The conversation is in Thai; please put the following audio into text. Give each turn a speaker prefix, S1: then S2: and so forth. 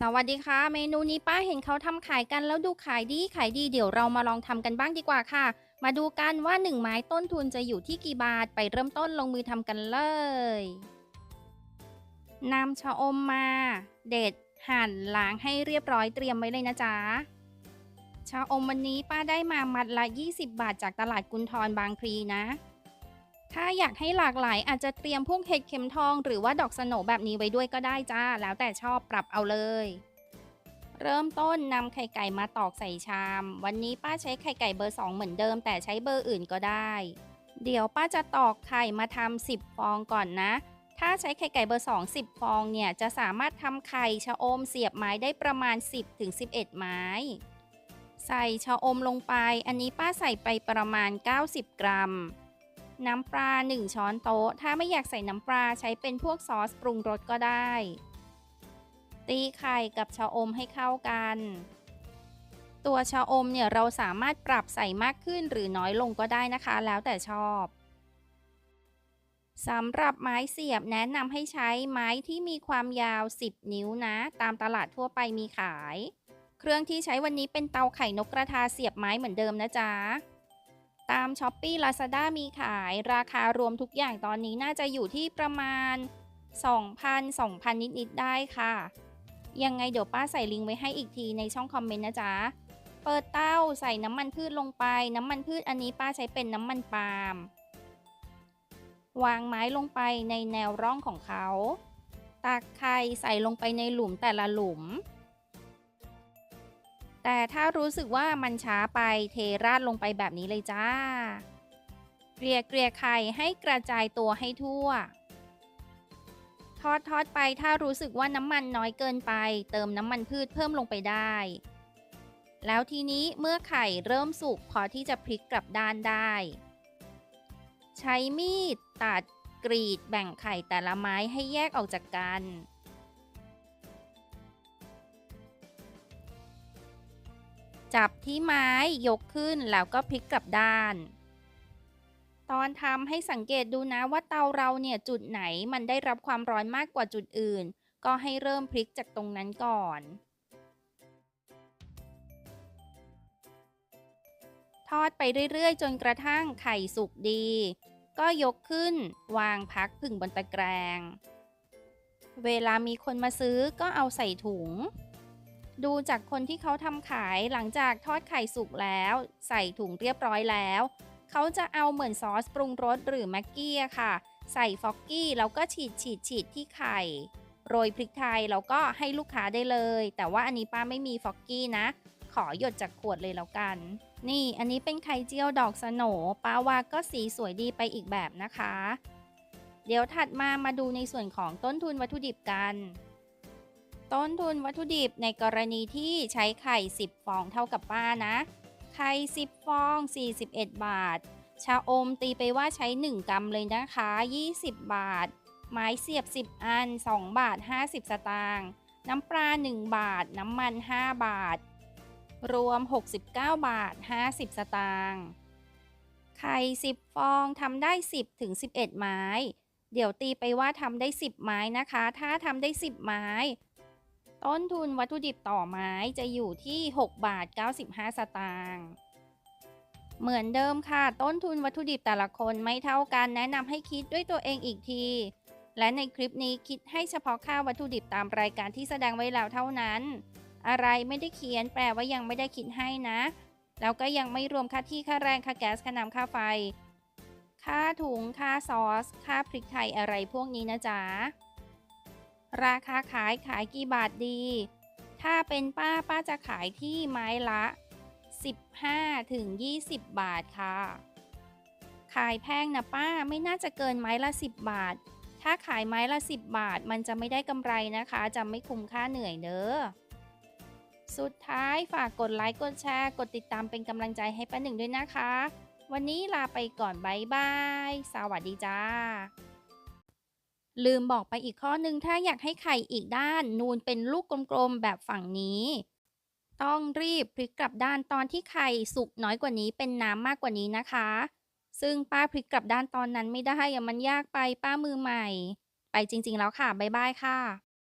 S1: สวัสดีค่ะ เมนูนี้ป้าเห็นเขาทำขายกันแล้วดูขายดีขายดีเดี๋ยวเรามาลองทำกันบ้างดีกว่าค่ะ มาดูกันว่าหนึ่งไม้ต้นทุนจะอยู่ที่กี่บาทไปเริ่มต้นลงมือทำกันเลยนำชะอมมา เด็ดหั่นล้างให้เรียบร้อยเตรียมไว้เลยนะจ๊ะชะอมวันนี้ป้าได้มามัดละ 20 บาทจากตลาดกุนทรบางพลีนะ ถ้าอยากให้หลากหลายอาจจะเตรียมพวกเห็ดเข็มทองหรือว่าดอกสโนแบบนี้ไว้ด้วยก็ได้จ้า แล้วแต่ชอบปรับเอาเลย เริ่มต้นนำไข่ไก่มาตอกใส่ชาม วันนี้ป้าใช้ไข่ไก่เบอร์ 2 เหมือนเดิม แต่ใช้เบอร์อื่นก็ได้ เดี๋ยวป้าจะตอกไข่มาทำ10 ฟองก่อนนะ ถ้าใช้ไข่ไก่เบอร์ 2 10 ฟองเนี่ยจะสามารถทำไข่ชะอมเสียบไม้ได้ประมาณ 10-11 ไม้ใส่ชะอมลงไป อันนี้ป้าใส่ไปประมาณ 90 กรัม น้ำปลา 1 ช้อนโต๊ะ ถ้าไม่อยากใส่น้ำปลาใช้เป็นพวกซอสปรุงรสก็ได้ ตีไข่กับชะอมให้เข้ากัน ตัวชะอมเนี่ยเราสามารถปรับใส่มากขึ้นหรือน้อยลงก็ได้นะคะ แล้วแต่ชอบสำหรับไม้เสียบแนะนำให้ใช้ไม้ที่มีความยาว 10 นิ้วนะ ตามตลาดทั่วไปมีขาย เครื่องที่ใช้วันนี้เป็นเตาไข่นกกระทาเสียบไม้เหมือนเดิมนะจ๊ะ ตาม s h อ p e e Lazada มีขายราคารวมทุกอย่างตอนนี้น่าจะอยู่ที่ประมาณ 2,000 2,000 นิด ๆ ได้ค่ะ ยังไงเดี๋ยวป้าใส่ลิงก์ไว้ให้อีกทีในช่องคอมเมนต์นะจ๊ะ เปิดเต้าใส่น้ำมันพืชลงไป น้ำมันพืชอันนี้ป้าใช้เป็นน้ำมันปาล์มวางไม้ลงไปในแนวร่องของเขา ตักไข่ใส่ลงไปในหลุมแต่ละหลุม แต่ถ้ารู้สึกว่ามันช้าไปเทราดลงไปแบบนี้เลยจ้า เกลี่ยเกลี่ยไข่ให้กระจายตัวให้ทั่ว ทอดทอดไปถ้ารู้สึกว่าน้ำมันน้อยเกินไป เติมน้ำมันพืชเพิ่มลงไปได้ แล้วทีนี้เมื่อไข่เริ่มสุกพอที่จะพลิกกลับด้านได้ ใช้มีดตัดกรีดแบ่งไข่แต่ละไม้ให้แยกออกจากกัน จับที่ไม้ยกขึ้นแล้วก็พลิกกลับด้าน ตอนทำให้สังเกตดูนะว่าเตาเราเนี่ยจุดไหนมันได้รับความร้อนมากกว่าจุดอื่น ก็ให้เริ่มพลิกจากตรงนั้นก่อน ทอดไปเรื่อยๆ จนกระทั่งไข่สุกดี ก็ยกขึ้น วางพักผึ่งบนตะแกรง เวลามีคนมาซื้อก็เอาใส่ถุง ดูจากคนที่เขาทำขายหลังจากทอดไข่สุกแล้ว ใส่ถุงเรียบร้อยแล้ว เขาจะเอาเหมือนซอสปรุงรสหรือแม็กกี้ค่ะ ใส่ฟอกกี้แล้วก็ฉีดฉีดฉีดที่ไข่ โรยพริกไทยแล้วก็ให้ลูกค้าได้เลย แต่ว่าอันนี้ป้าไม่มีฟอกกี้นะ ขอหยดจากขวดเลยแล้วกัน นี่อันนี้เป็นไข่เจียวดอกสโหนป้าว่าก็สีสวยดีไปอีกแบบนะคะ เดี๋ยวถัดมามาดูในส่วนของต้นทุนวัตถุดิบกัน ต้นทุนวัตถุดิบในกรณีที่ใช้ไข่ 10 ฟองเท่ากับป้านะ ไข่ 10 ฟอง 41 บาท ชาอมตีไปว่าใช้ 1 กรัมเลยนะคะ 20 บาท ไม้เสียบ 10 อัน 2 บาท 50 สตางค์ น้ำปลา 1 บาท น้ำมัน 5 บาท รวม 69 บาท 50 สตางค์ ไข่ 10 ฟองทำได้ 10ถึง11 ไม้ เดี๋ยวตีไปว่าทำได้ 10 ไม้นะคะ ถ้าทำได้ 10 ไม้ ต้นทุนวัตถุดิบต่อไม้จะอยู่ที่ 6 บาท 95 สตางค์เหมือนเดิมค่ะ ต้นทุนวัตถุดิบแต่ละคนไม่เท่ากันแนะนำให้คิดด้วยตัวเองอีกที และในคลิปนี้คิดให้เฉพาะค่าวัตถุดิบตามรายการที่แสดงไว้แล้วเท่านั้น อะไรไม่ได้เขียนแปลว่ายังไม่ได้คิดให้นะ แล้วก็ยังไม่รวมค่าที่ค่าแรงค่าแก๊สค่าน้ำค่าไฟ ค่าถุงค่าซอส ค่าพริกไทยอะไรพวกนี้นะจ๊ะ ราคาขายขายกี่บาทดี ถ้าเป็นป้าป้าจะขายที่ไม้ละ 15ถึง20 บาทค่ะ ขายแพงนะป้าไม่น่าจะเกินไม้ละ 10 บาท ถ้าขายไม้ละ 10 บาทมันจะไม่ได้กำไรนะคะ จะไม่คุ้มค่าเหนื่อยเด้อ สุดท้ายฝากกดไลค์กดแชร์ กดติดตามเป็นกำลังใจให้ป้าหนึ่งด้วยนะคะ วันนี้ลาไปก่อนบายบาย สวัสดีจ้า ลืมบอกไปอีกข้อหนึ่งถ้าอยากให้ไข่อีกด้าน นูนเป็นลูกกลมๆแบบฝั่งนี้ ต้องรีบพลิกกลับด้านตอนที่ไข่สุกน้อยกว่านี้เป็นน้ำมากกว่านี้นะคะ ซึ่งป้าพลิกกลับด้านตอนนั้นไม่ได้อะมันยากไปป้ามือใหม่ ไปจริงๆแล้วค่ะ บ๊ายบายค่ะ